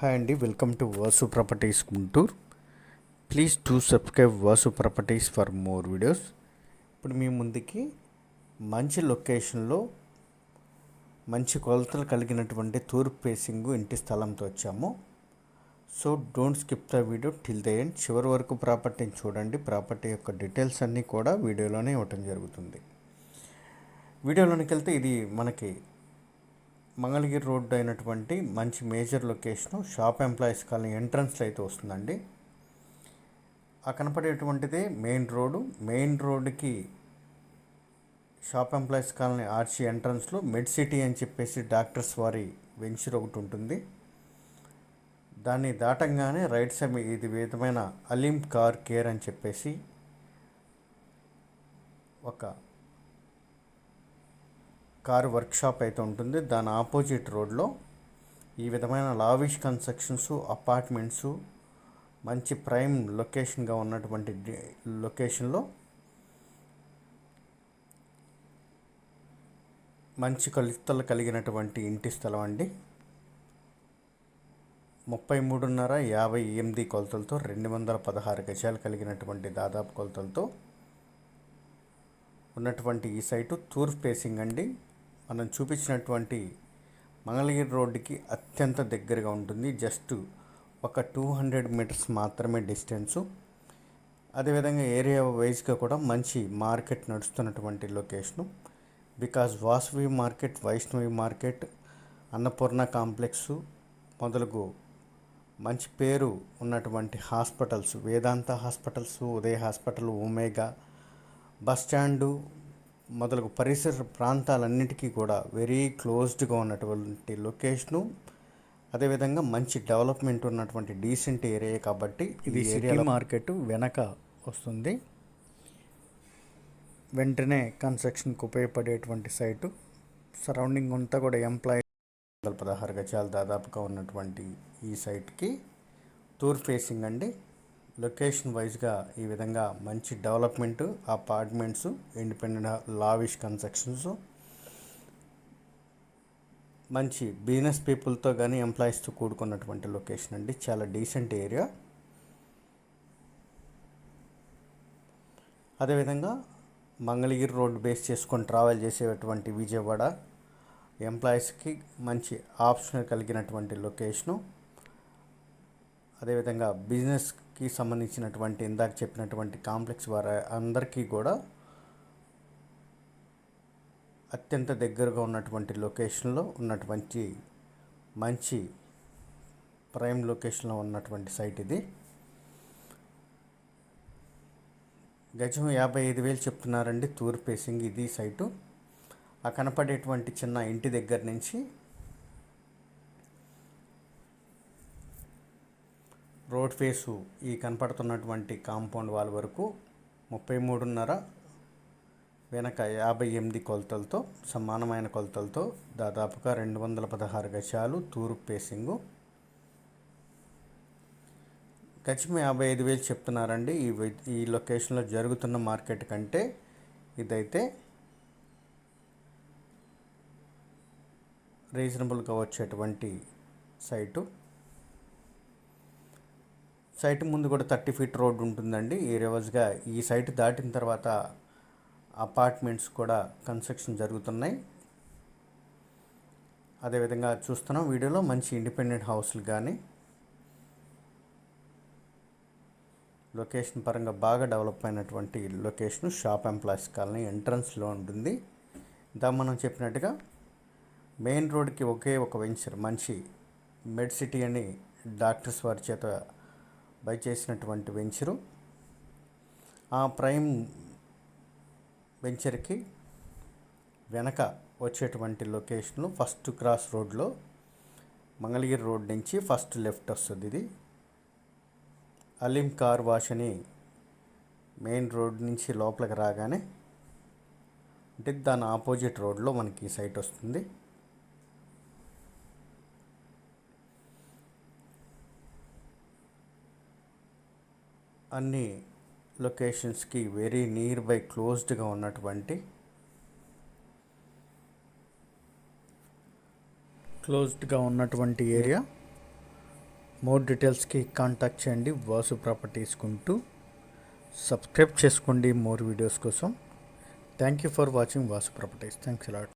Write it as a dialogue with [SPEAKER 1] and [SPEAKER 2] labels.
[SPEAKER 1] Hi అండి welcome to Vasu properties Guntur. Please to subscribe Vasu properties for more videos. ఇప్పుడు మీ ముందుకి మంచి లొకేషన్లో మంచి కొలతలు కలిగినటువంటి తూర్పు ఫేసింగ్ ఇంటి స్థలంతో వచ్చాము. So don't skip the video till the end. చివరి వరకు ప్రాపర్టీని చూడండి. ప్రాపర్టీ యొక్క డీటెయిల్స్ అన్నీ కూడా వీడియోలోనే ఇవ్వటం జరుగుతుంది. వీడియోలోనికి వెళ్తే ఇది మనకి మంగళగిరి రోడ్డు అయినటువంటి మంచి major location shop employees colony ఎంట్రన్స్లో అయితే వస్తుందండి. ఆ కనపడేటువంటిదే మెయిన్ రోడ్డు. మెయిన్ రోడ్డుకి షాప్ ఎంప్లాయీస్ కాలనీ ఆర్చి ఎంట్రన్స్లో మెడ్ సిటీ అని చెప్పేసి డాక్టర్స్ వారి వెంచర్ ఒకటి ఉంటుంది. దాన్ని దాటంగానే రైట్ సైడ్ ఇది విధమైన అలీం కార్ కేర్ అని చెప్పేసి ఒక కారు వర్క్షాప్ అయితే ఉంటుంది. దాని ఆపోజిట్ రోడ్లో ఈ విధమైన లావిష్ కన్స్ట్రక్షన్స్ అపార్ట్మెంట్స్ మంచి ప్రైమ్ లొకేషన్గా ఉన్నటువంటి లొకేషన్లో మంచి కొలతలు కలిగినటువంటి ఇంటి స్థలం అండి. ముప్పై మూడున్నర యాభై ఎనిమిది కొలతలతో రెండు వందల పదహారు గజాలు కలిగినటువంటి దాదాపు కొలతలతో ఉన్నటువంటి ఈ సైటు తూర్పు ఫేసింగ్ అండి. మనం చూపించినటువంటి మంగళగిరి రోడ్డుకి అత్యంత దగ్గరగా ఉంటుంది. జస్ట్ ఒక టూ హండ్రెడ్ మీటర్స్ మాత్రమే డిస్టెన్సు. అదేవిధంగా ఏరియా వైజ్గా కూడా మంచి మార్కెట్ నడుస్తున్నటువంటి location. Because Vasavi market Vaishnavi market Annapurna complex మొదలగు మంచి పేరు ఉన్నటువంటి hospitals Vedanta hospitals Udaya hospital Omega bus stand మొదలగు పరిసర ప్రాంతాలన్నిటికీ కూడా వెరీ క్లోజ్డ్గా ఉన్నటువంటి లొకేషను అదేవిధంగా మంచి డెవలప్మెంట్ ఉన్నటువంటి డీసెంట్ ఏరియా కాబట్టి ఇది సిటీ మార్కెట్ వెనక వస్తుంది. వెంటనే కన్స్ట్రక్షన్కి ఉపయోగపడేటువంటి సైటు సరౌండింగ్ అంతా కూడా ఎంప్లాయీ వందల పదహారు గజాలు దాదాపుగా ఉన్నటువంటి ఈ సైట్కి టూర్ ఫేసింగ్ అండి. లొకేషన్ వైజ్గా ఈ విధంగా మంచి development apartments independent lavish constructions మంచి బిజినెస్ పీపుల్తో కానీ ఎంప్లాయీస్తో కూడుకున్నటువంటి లొకేషన్ అండి. చాలా డీసెంట్ ఏరియా. అదేవిధంగా మంగళగిరి రోడ్ బేస్ చేసుకొని ట్రావెల్ చేసేటువంటి విజయవాడ ఎంప్లాయీస్కి మంచి ఆప్షన్ కలిగినటువంటి లొకేషను. అదేవిధంగా బిజినెస్కి సంబంధించినటువంటి ఇందాక చెప్పినటువంటి కాంప్లెక్స్ వారి అందరికీ కూడా అత్యంత దగ్గరగా ఉన్నటువంటి లొకేషన్లో ఉన్నటువంటి మంచి ప్రైమ్ లొకేషన్లో ఉన్నటువంటి సైట్ ఇది. గజం యాభై ఐదు వేలు చెప్తున్నారండి తూర్పు ఫేసింగ్ ఇది సైటు. ఆ కనపడేటువంటి చిన్న ఇంటి దగ్గర నుంచి రోడ్ ఫేసు ఈ కనపడుతున్నటువంటి కాంపౌండ్ వాల్ వరకు ముప్పై మూడున్నర వెనక యాభై ఎనిమిది కొలతలతో సమానమైన కొలతలతో దాదాపుగా రెండు వందల పదహారు గజాలు తూర్పు పేసింగు గజం యాభై ఐదు వేలు చెప్తున్నారండి. ఈ ఈ లొకేషన్లో జరుగుతున్న మార్కెట్ కంటే ఇదైతే రీజనబుల్గా వచ్చేటువంటి సైటు. సైట్ ముందు కూడా థర్టీ ఫీట్ రోడ్ ఉంటుందండి. ఈ రివర్స్గా ఈ సైట్ దాటిన తర్వాత అపార్ట్మెంట్స్ కూడా కన్స్ట్రక్షన్ జరుగుతున్నాయి. అదేవిధంగా చూస్తున్నాం వీడియోలో మంచి ఇండిపెండెంట్ హౌస్లు కానీ లొకేషన్ పరంగా బాగా డెవలప్ అయినటువంటి లొకేషన్ షాప్ ఎంప్లాయీస్ కాలనీ ఎంట్రన్స్లో ఉంటుంది. దా మనం చెప్పినట్టుగా మెయిన్ రోడ్కి ఒకే ఒక వెంచర్ మంచి మెడ్ సిటీ అని డాక్టర్స్ వారి చేత బై చేసినటువంటి వెంచరు. ఆ ప్రైమ్ వెంచర్కి వెనక వచ్చేటువంటి లొకేషన్లో ఫస్ట్ క్రాస్ రోడ్లో మంగళగిరి రోడ్ నుంచి ఫస్ట్ లెఫ్ట్ వస్తుంది ఇది. అలీం కార్ వాష్ అని మెయిన్ రోడ్ నుంచి లోపలికి రాగానే అంటే దాని ఆపోజిట్ రోడ్లో మనకి సైట్ వస్తుంది. అన్ని లొకేషన్స్కి వెరీ నియర్ బై క్లోజ్డ్గా ఉన్నటువంటి క్లోజ్డ్గా ఉన్నటువంటి ఏరియా.
[SPEAKER 2] మోర్ డీటెయిల్స్కి కాంటాక్ట్ చేయండి. వాసు ప్రాపర్టీస్ కుంటూ సబ్స్క్రైబ్ చేసుకోండి. మోర్ వీడియోస్ కోసం. Thank you for watching Vasu properties thanks lot